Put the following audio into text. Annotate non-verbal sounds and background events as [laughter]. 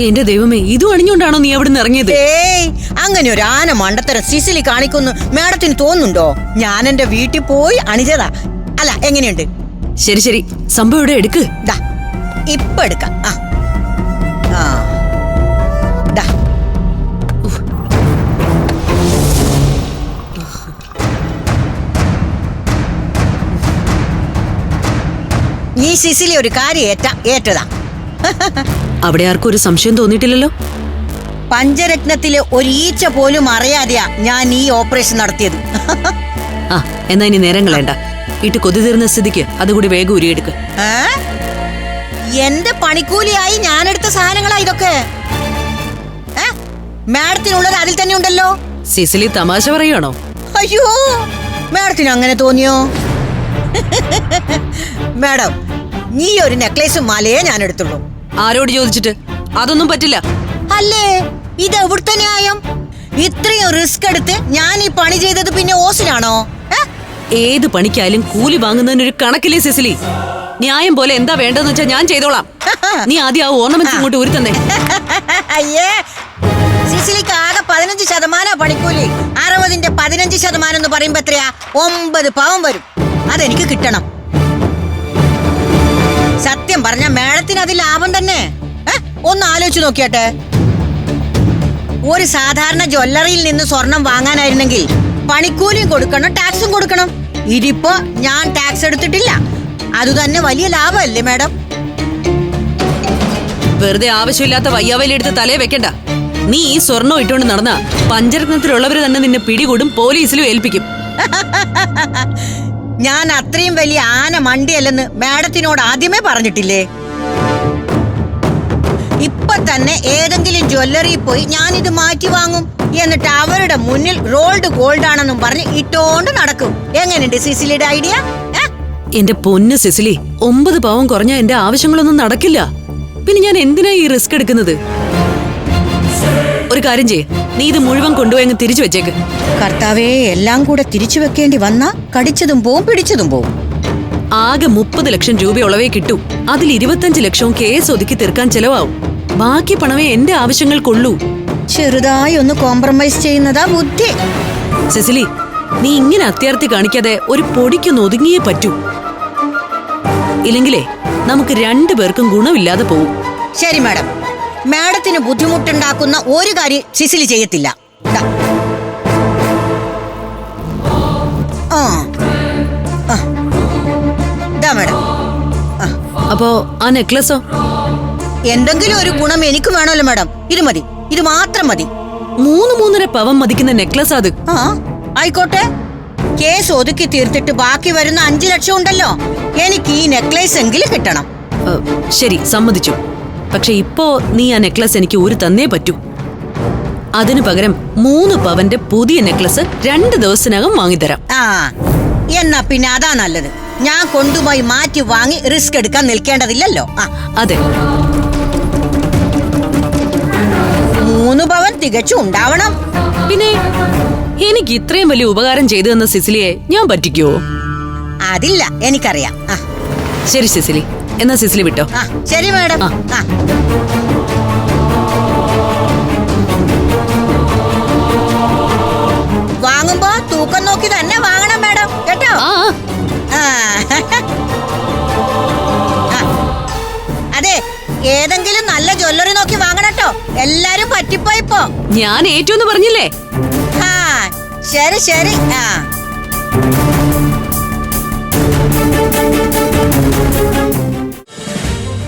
എന്റെ ദൈവമേ ഇതും അണിഞ്ഞോണ്ടാണോ നീ അവിടെ നിന്ന് ഇറങ്ങിയത്? ഏയ് അങ്ങനെ ഒരു ആന മണ്ടത്തരം സിസിലി കാണിക്കുന്നു മാഡത്തിന് തോന്നുന്നുണ്ടോ? ഞാൻ എന്റെ വീട്ടിൽ പോയി അണിഞ്ഞതാ. അല്ല എങ്ങനെയുണ്ട്? ശരി ശരി. സംഭവം ഇവിടെ എടുക്ക്. ഇപ്പൊ എടുക്കാം. ആ. ഈ സിസിലി ഒരു കാര്യം ഏറ്റ ഏറ്റതാ. അവിടെ ആർക്കും ഒരു സംശയം തോന്നിയിട്ടില്ലല്ലോ? പഞ്ചരത്നത്തിലെ ഒരു ഈച്ച പോലും അറിയാതെയാ ഞാൻ ഈ ഓപ്പറേഷൻ നടത്തിയത്. ആ എന്നാ ഇനി നേരം കളയണ്ട. ഇട്ട് കൊതി തീർന്ന സ്ഥിതിക്ക് അതുകൂടി വേഗം ഉരിയെടുക്ക്? എന്റെ പണിക്കൂലിയായി ഞാനെടുത്ത സാധനങ്ങളാ ഇതൊക്കെ? മാഡത്തിനുള്ളത് അതിൽ തന്നെ ഉണ്ടല്ലോ. സിസിലി തമാശ പറയുവാണോ? അയ്യോ മാഡത്തിന് അങ്ങനെ തോന്നിയോ? [laughs] മാഡം നീ ഒരു നെക്ലേസും മാലയെ ഞാൻ എടുത്തുള്ളൂ ആരോട് ചോദിച്ചിട്ട്? അതൊന്നും പറ്റില്ല. അല്ലേ? ഇത് എവിടുത്തെ ന്യായം ഇത്രയും റിസ്ക് എടുത്ത് ഞാൻ ഈ പണി ചെയ്തത് പിന്നെ ഓസിലാണോ? ഏ? ഏത് പണിക്കായാലും കൂലി വാങ്ങുന്നതിന് ഒരു കണക്കില്ലേ സെസിലി? ന്യായം പോലെ എന്താ വേണ്ടതെന്ന് വെച്ചാൽ ഞാൻ ചെയ്തോളാം. [laughs] നീ ആദ്യം ആ ഓർണമെന്റ് ഇങ്ങോട്ട് ഒരു തന്നെ [laughs] അയ്യേ! സിസിലിക്ക് ആകെ പതിനഞ്ച് ശതമാനം പണിക്കൂലി. അറുപതിന്റെ പതിനഞ്ച് ശതമാനം എന്ന് പറയുമ്പോ എത്രയാ? ഒമ്പത് പവൻ വരും. അതെനിക്ക് കിട്ടണം. സത്യം പറഞ്ഞ മേളത്തിന് അത് ലാഭം തന്നെ. ഒന്ന് ആലോചിച്ച് നോക്കിയാട്ടെ. ഒരു സാധാരണ ജ്വല്ലറിയിൽ നിന്ന് സ്വർണം വാങ്ങാനായിരുന്നെങ്കിൽ പണിക്കൂലിയും കൊടുക്കണം ടാക്സും കൊടുക്കണം. ഇതിപ്പോ ഞാൻ ടാക്സ് എടുത്തിട്ടില്ല. അത് തന്നെ വലിയ ലാഭമല്ലേ മാഡം? വെറുതെ ആവശ്യമില്ലാത്ത വയ്യാവലി എടുത്ത് തലേ വെക്കണ്ട. നീ ഈ സ്വർണം ഇട്ടുകൊണ്ട് നടന്ന പഞ്ചരത്നത്തിലുള്ളവര് തന്നെ നിന്നെ പിടികൂടും പോലീസിലും ഏൽപ്പിക്കും. [laughs] ഞാൻ അത്രയും വലിയ ആന മണ്ടിയല്ലെന്ന് മാഡത്തിനോട് ആദ്യമേ പറഞ്ഞിട്ടില്ലേ? ഇപ്പൊ തന്നെ ഏതെങ്കിലും ജ്വല്ലറിയിൽ പോയി ഞാൻ ഇത് മാറ്റി വാങ്ങും. എന്നിട്ട് അവരുടെ മുന്നിൽ റോൾഡ് ഗോൾഡ് ആണെന്നും പറഞ്ഞ് ഇട്ടോണ്ട് നടക്കും. എങ്ങനെയുണ്ട് സിസിലിയുടെ ഐഡിയ? എന്റെ പൊന്ന് സിസിലി ഒമ്പത് പാവം കുറഞ്ഞ എന്റെ ആവശ്യങ്ങളൊന്നും നടക്കില്ല. പിന്നെ ഞാൻ എന്തിനാ ഈ റിസ്ക് എടുക്കുന്നത്? ഒരു കാര്യം ചെയ്യ്. നീ ഇത് മുഴുവൻ കൊണ്ടുപോയി അങ്ങ് തിരിച്ചു വെച്ചേക്ക്. കർത്താവേ എല്ലാം കൂടെ തിരിച്ചു വെക്കേണ്ടി വന്ന കടിച്ചതും പോവും പിടിച്ചതും പോവും. ആകെ മുപ്പത് ലക്ഷം രൂപയുള്ളവേ കിട്ടൂ. അതിൽ ഇരുപത്തഞ്ച് ലക്ഷവും കേസ് ഒതുക്കി തീർക്കാൻ ചെലവാവും. ബാക്കി പണമേ എന്റെ ആവശ്യങ്ങൾക്കുള്ളൂ. ചെറുതായി ഒന്ന് കോംപ്രമൈസ് ചെയ്യുന്നതാ ബുദ്ധി. സെസിലി നീ ഇങ്ങനെ അത്യാർത്ഥി കാണിക്കാതെ ഒരു പൊടിക്കൊന്ന് ഒതുങ്ങിയേ പറ്റൂ. ഇല്ലെങ്കിലേ നമുക്ക് രണ്ടു പേർക്കും ഗുണമില്ലാതെ പോവും. ശരി മാഡം. മാഡത്തിന് ബുദ്ധിമുട്ടുണ്ടാക്കുന്ന ഒരു കാര്യം സിസിലി ചെയ്യത്തില്ല. മാഡം. അപ്പോ ആ നെക്ലസോ? എന്തെങ്കിലും ഒരു ഗുണം എനിക്ക് വേണമല്ലോ മാഡം. ഇത് മതി. ഇത് മാത്രം മതി. മൂന്ന് മൂന്നര പവൻ മതിക്കുന്ന നെക്ലസ് അത്. ആ. ആയിക്കോട്ടെ. കേസ് ഒതുക്കി തീർത്തിട്ട് ബാക്കി വരുന്ന അഞ്ചു ലക്ഷം ഉണ്ടല്ലോ. എനിക്ക് ഈ നെക്ലേസ് എങ്കിലും കിട്ടണം. ശരി സമ്മതിച്ചു. പക്ഷെ ഇപ്പോ നീ ആ നെക്ലസ് എനിക്ക് ഒരു തന്നേ പറ്റൂ. അതിനു പകരം മൂന്ന് പവന്റെ പുതിയ നെക്ലസ് രണ്ട് ദിവസത്തിനകം വാങ്ങിത്തരാം. ആ എന്നാ പിന്നെ അതാ നല്ലത്. ഞാൻ കൊണ്ടുപോയി മാറ്റി വാങ്ങി റിസ്ക് എടുക്കാൻ നിൽക്കേണ്ടതില്ലല്ലോ. ആ അതെ. മൂന്ന് പവൻ തികച്ചും ഉണ്ടാവണം. പിന്നെ എനിക്ക് ഇത്രയും വലിയ ഉപകാരം ചെയ്തു തന്ന സിസിലിയെ ഞാൻ പറ്റിക്കോ അതില്ല എനിക്കറിയാം. ആ. ശരി സിസിലി. എന്നാ സിസിലി വിട്ടോ. ശരി മാഡം. വാങ്ങുമ്പോ തൂക്കം നോക്കി തന്നെ വാങ്ങണം മാഡം. കേട്ടോ. അതെ ഏതെങ്കിലും നല്ല ജ്വല്ലറി നോക്കി വാങ്ങണട്ടോ എല്ലാരും പറ്റിപ്പോയിപ്പോ ഞാൻ ഏറ്റവും പറഞ്ഞില്ലേ? ആ ശരി ശരി. ആ.